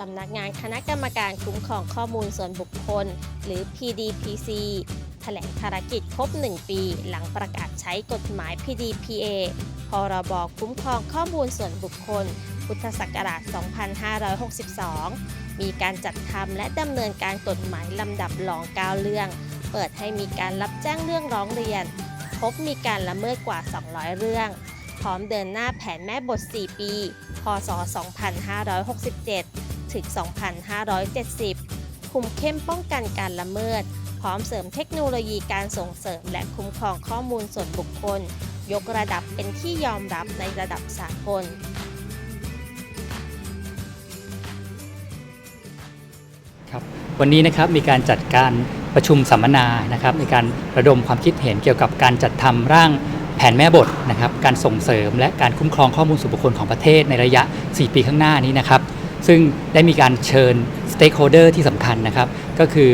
สำนักงานคณะกรรมการคุ้มครองข้อมูลส่วนบุคคล หรือ PDPC แถลงภารกิจครบ 1 ปี หลังประกาศใช้กฎหมาย PDPA พรบคุ้มครองข้อมูลส่วนบุคคล พุทธศักราช 2562 มีการจัดทำและดำเนินการกฎหมายลำดับรอง9เรื่อง เปิดให้มีการรับแจ้งเรื่องร้องเรียน พบมีการละเมิดกว่า 200 เรื่อง พร้อมเดินหน้าแผนแม่บท 4 ปี พศ 2567 ถึง 2570 คุมเข้มป้องกันการละเมิด พร้อมเสริมเทคโนโลยีการส่งเสริมและคุ้มครองข้อมูลส่วนบุคคล ยกระดับเป็นที่ยอมรับในระดับสากลครับวันนี้นะครับมีการจัดการประชุมสัมมนานะครับในการระดมความคิดเห็นเกี่ยวกับการจัดทำร่างแผนแม่บทนะครับการส่งเสริมและการคุ้มครองข้อมูลส่วนบุคคลของประเทศในระยะ 4 ปีข้างหน้านี้นะครับ ซึ่งได้มีการเชิญสเต็กโฮเดอร์ที่สำคัญนะครับ ก็คือ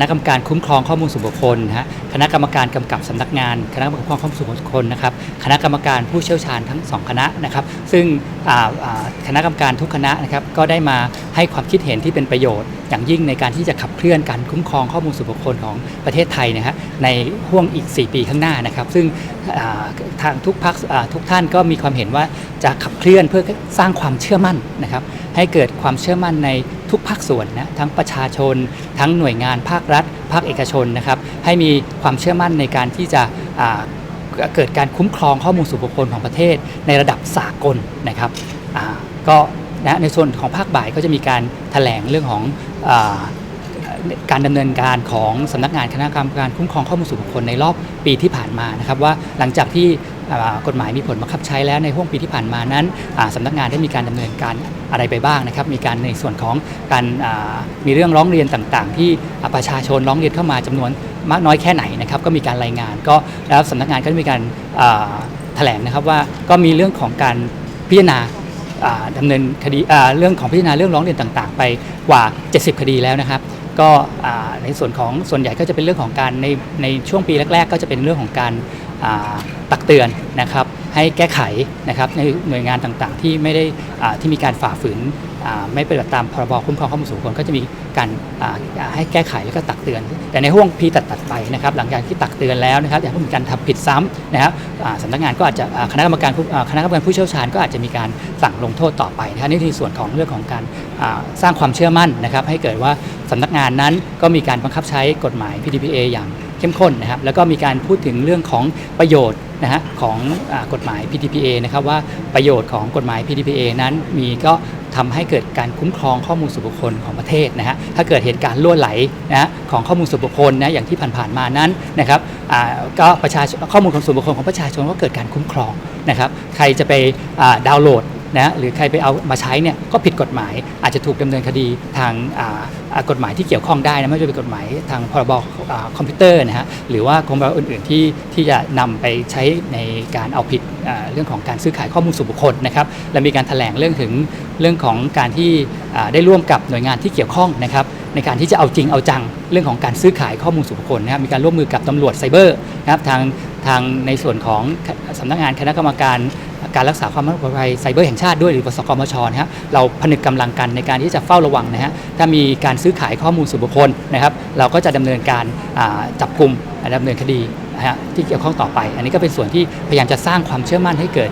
ณะกรรมการคุ้มครองข้อมูลส่วนบุคคลนะฮะคณะกรรมการกำกับสำนักงาน คณะกรรมการคุ้มครองข้อมูลส่วนบุคคลนะครับคณะกรรมการผู้เชี่ยวชาญทั้งสองคณะนะครับ ซึ่งคณะกรรมการทุกคณะนะครับก็ได้มาให้ความคิดเห็นที่เป็นประโยชน์ อย่างยิ่งในการที่จะขับเคลื่อนการคุ้มครองข้อมูลส่วนบุคคลของประเทศไทยนะฮะในห่วงอีก 4 ปีข้างหน้านะครับ ซึ่งทางทุกพักทุกท่านก็มีความเห็นว่าจะขับเคลื่อนเพื่อสร้างความเชื่อมั่นนะครับ ให้เกิดความเชื่อมั่นใน ทุกภาคส่วนนะทั้งประชาชน ทั้งหน่วยงานภาครัฐ ภาคเอกชนนะครับให้มีความเชื่อมั่นในการที่จะเกิดการคุ้มครองข้อมูลส่วนบุคคลของประเทศ ในระดับสากลนะครับก็นะในส่วนของภาคบ่ายก็จะมีการแถลงเรื่องของอการดำเนินการของสำนักงานคณะกรรมการคุ้มครองข้อมูลส่วนบุคคลในรอบปีที่ผ่านมานะครับว่าหลังจากที่ กฎหมายมีผลบังคับใช้แล้วในห่วงปีที่ผ่านมานั้นอ่าสำนักงานได้มีการดำเนินการอะไรไปบ้างนะครับ มีการในส่วนของการมีเรื่องร้องเรียนต่างๆ ที่ประชาชนร้องเรียนเข้ามาจำนวนมากน้อยแค่ไหนนะครับ ก็มีการรายงาน ก็แล้วสำนักงานก็มีการแถลงนะครับว่าก็มีเรื่องของการพิจารณาอ่าดำเนินคดีเรื่องของพิจารณาเรื่องร้องเรียนต่าง ๆ ไปกว่า 70 คดีแล้วนะครับ ก็ในส่วนของส่วนใหญ่ก็จะเป็นเรื่องของการในในช่วงปีแรก ๆ ก็จะเป็นเรื่องของการตักเตือนนะครับ ให้แก้ไขนะครับในหน่วยงานต่างๆ ที่ไม่ได้ที่มีการฝ่าฝืนไม่ปฏิบัติตามพรบคุ้มครองข้อมูลส่วนบุคคลก็จะมีการให้แก้ไขแล้วก็ตักเตือน แต่ในห่วงปีตัดๆไปนะครับหลังจากที่ตักเตือนแล้วนะครับอยากให้มีการทำผิดซ้ำนะครับสำนักงานก็อาจจะคณะกรรมการคณะกรรมการผู้เชี่ยวชาญก็อาจจะมีการสั่งลงโทษต่อไปนะครับนี่คือส่วนของเรื่องของการสร้างความเชื่อมั่นนะครับให้เกิดว่าสำนักงานนั้นก็มีการบังคับใช้กฎหมาย PDPA อย่าง เข้มข้นนะครับแล้วก็มีการพูดถึงเรื่องของประโยชน์นะฮะของอกฎหมาย PDPA นะครับว่าประโยชน์ของกฎหมาย PDPA นั้นมีก็ทำให้เกิดการคุ้มครองข้อมูลส่วนบุคคลของประเทศนะฮะ ถ้าเกิดเหตุการณ์ล่วไหลนะฮะของข้อมูลส่วนบุคคลนะอย่างที่ผ่านๆมานั้นนะครับก็ประชาข้อมูลของส่วนบุคคลของประชาชนก็เกิดการคุ้มครองนะครับ ใครจะไปดาวน์โหลด นะหรือใครไปเอามาใช้เนี่ยก็ผิดกฎหมาย อาจจะถูกดำเนินคดีทางกฎหมายที่เกี่ยวข้องได้นะไม่ว่าจะเป็นกฎหมายทางพรบอคอมพิวเตอร์นะฮะหรือว่าพรบอื่นๆที่ที่จะนำไปใช้ในการเอาผิดเรื่องของการซื้อขายข้อมูลส่วนบุคคลนะครับและมีการแถลงเรื่องถึงเรื่องของการที่ได้ร่วมกับหน่วยงานที่เกี่ยวข้องนะครับในการที่จะเอาจริงเอาจังเรื่องของการซื้อขายข้อมูลส่วนบุคคลนะครับมีการร่วมมือกับตำรวจไซเบอร์นะครับทางทางในส่วนของสำนักงานคณะกรรมการ การรักษาความมั่นคงปลอดภัยไซเบอร์แห่งชาติด้วยหรือปสกมชนะฮะเราผนึกกำลังกันในการที่จะเฝ้าระวังนะฮะถ้ามีการซื้อขายข้อมูลส่วนบุคคลนะครับ เราก็จะดำเนินการจับกลุ่มดำเนินคดีนะฮะที่เกี่ยวข้องต่อไป อันนี้ก็เป็นส่วนที่พยายามจะสร้างความเชื่อมั่นให้เกิด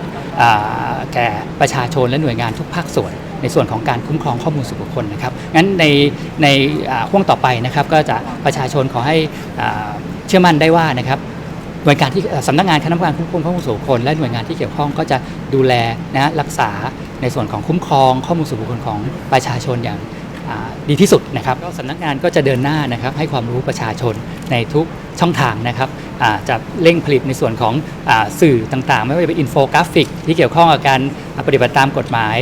แก่ประชาชนและหน่วยงานทุกภาคส่วน ในส่วนของการคุ้มครองข้อมูลส่วนบุคคลนะครับงั้นในในห่วงต่อไปนะครับก็จะประชาชนขอให้เชื่อมั่นได้ว่านะครับ หน่วยงานที่สำนักงานคณะกรรมการคุ้มครองข้อมูลส่วนบุคคลและหน่วยงานที่เกี่ยวข้องก็จะดูแลนะรักษาในส่วนของคุ้มครองข้อมูลส่วนบุคคลของประชาชนอย่างดีที่สุดนะครับก็สำนักงานก็จะเดินหน้านะครับให้ความรู้ประชาชนในทุกช่องทางนะครับจะเร่งผลิตในส่วนของอสื่อต่างๆ ไม่ว่าจะเป็นอินโฟกราฟิก ที่เกี่ยวข้องกับการปฏิบัติตามกฎหมาย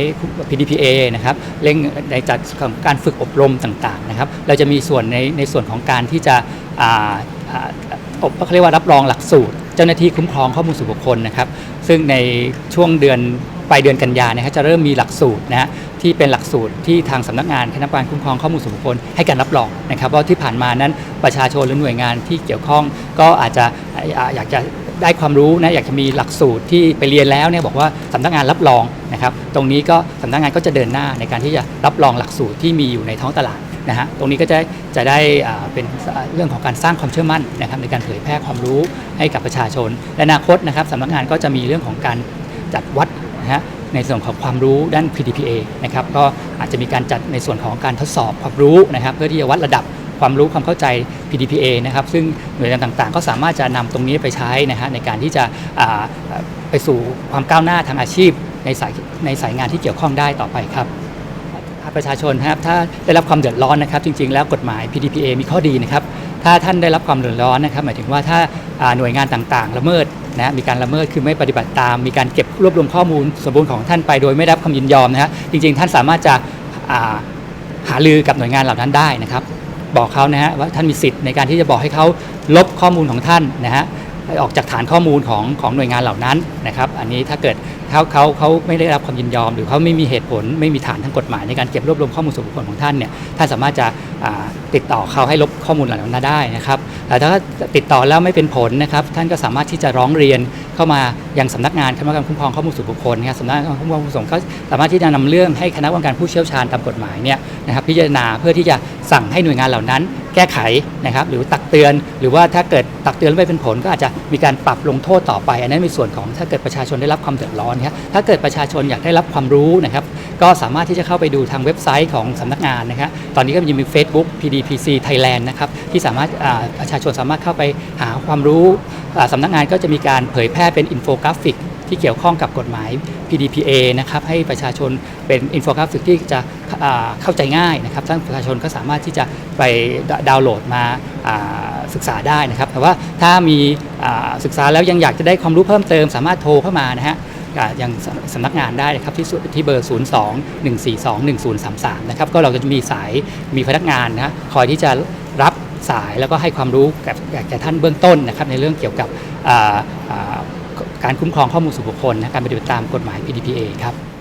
PDPA นะครับเร่งในจัดของการฝึกอบรมต่างๆนะครับเราจะมีส่วนในในส่วนของการที่จะ เขาเรียกว่ารับรองหลักสูตร เจ้าหน้าที่คุ้มครองข้อมูลส่วนบุคคลนะครับ ซึ่งในช่วงเดือนปลายเดือนกันยานะครับจะเริ่มมีหลักสูตรนะฮะที่เป็นหลักสูตรที่ทางสำนักงานคณะกรรมการคุ้มครองข้อมูลส่วนบุคคลให้การรับรองนะครับเพราที่ผ่านมานั้นประชาชนหรือหน่วยงานที่เกี่ยวข้อง ก็อาจจะอ่าอยากจะได้ความรู้นะอยากจะมีหลักสูตรที่ไปเรียนแล้วเนี่ยบอกว่าสำนักงานรับรองนะครับ ตรงนี้ก็สำนักงานก็จะเดินหน้าในการที่จะรับรองหลักสูตรที่มีอยู่ในท้องตลาดนะฮะตรงนี้ก็จะ จะได้เป็นเรื่องของการสร้างความเชื่อมั่นนะครับในการเผยแพร่ความรู้ให้กับประชาชน และอนาคตนะครับสำนักงานก็จะมีเรื่องของการจัดวัดนะฮะในส่วนของความรู้ด้าน PDPA นะครับก็อาจจะมีการจัดในส่วนของการทดสอบความรู้นะครับเพื่อที่จะวัดระดับความรู้ความเข้าใจ PDPA นะครับซึ่งหน่วยงานต่างๆ ก็สามารถจะนำตรงนี้ไปใช้นะฮะในการที่จะไปสู่ความก้าวหน้าทางอาชีพในสายในสายงานที่เกี่ยวข้องได้ต่อไปครับ ประชาชนนะครับถ้าได้รับความเดือดร้อนนะครับ จริง ๆ แล้วกฎหมาย PDPA มีข้อดีนะครับถ้าท่านได้รับความเดือดร้อนนะครับ หมายถึงว่าถ้าาหน่วยงานต่างๆ ละเมิดนะมีการละเมิดคือไม่ปฏิบัติตาม มีการเก็บรวบรวมข้อมูลสมบูรณ์ของท่านไปโดยไม่รับคำยินยอมนะฮะจริง ๆ ท่านสามารถจะาหารือกับหน่วยงานเหล่านั้นได้นะครับ บอกเขานะฮะว่าท่านมีสิทธิ์ในการที่จะบอกให้เขาลบข้อมูลของท่านนะฮะออกจากฐานข้อมูลของของหน่วยงานเหล่านั้นนะครับ อันนี้ถ้าเกิด เขาเขาเขาไม่ได้รับความยินยอม หรือเขาไม่มีเหตุผล ไม่มีฐานทางกฎหมายในการเก็บรวบรวมข้อมูลส่วนบุคคลของท่านเนี่ยท่านสามารถจะติดต่อเขาให้ลบข้อมูลเหล่านั้นได้นะครับแต่ถ้าติดต่อแล้วไม่เป็นผลนะครับท่านก็สามารถที่จะร้องเรียนเข้ามา ยังสำนักงานคณะกรรมการคุ้มครองข้อมูลส่วนบุคคลนะครับสำนักงานคุ้มครองข้อมูลส่วนบุคคลก็สามารถที่จะนำเรื่องให้คณะกรรมการผู้เชี่ยวชาญตามกฎหมายเนี่ยนะครับพิจารณาเพื่อที่จะสั่งให้หน่วยงานเหล่านั้น แก้ไขนะครับหรือตักเตือน หรือว่าถ้าเกิดตักเตือนไม่เป็นผล ก็อาจจะมีการปรับลงโทษต่อไป อันนั้นในส่วนของถ้าเกิดประชาชนได้รับความเดือดร้อนครับถ้าเกิดประชาชนอยากได้รับความรู้นะครับก็สามารถที่จะเข้าไปดูทางเว็บไซต์ของสำนักงานนะครับตอนนี้ก็ยังมี Facebook PDPC Thailand นะครับที่สามารถประชาชนสามารถเข้าไปหาความรู้อ่าสำนักงานก็จะมีการเผยแพร่เป็นอินโฟกราฟิกที่เกี่ยวข้องกับกฎหมาย PDPA นะครับให้ประชาชนเป็นอินโฟกราฟิกที่จะเข้าใจง่ายนะครับท่านประชาชนก็สามารถที่จะไปดาวน์โหลดมาศึกษาได้นะครับ แต่ว่าถ้ามีศึกษาแล้วยังอยากจะได้ความรู้เพิ่มเติม สามารถโทรเข้ามานะฮะอ่ายังสำนักงานได้นะครับที่สุที่เบอร์ 0 2 1 4 2 1 0 3 3 นะครับก็เราจะมีสายมีพนักงานนะคอยที่จะรับสายแล้วก็ให้ความรู้แก่ท่านเบื้องต้นนะครับในเรื่องเกี่ยวกับ การคุ้มครองข้อมูลส่วนบุคคลนะการปฏิบัติตามกฎหมาย PDPA ครับ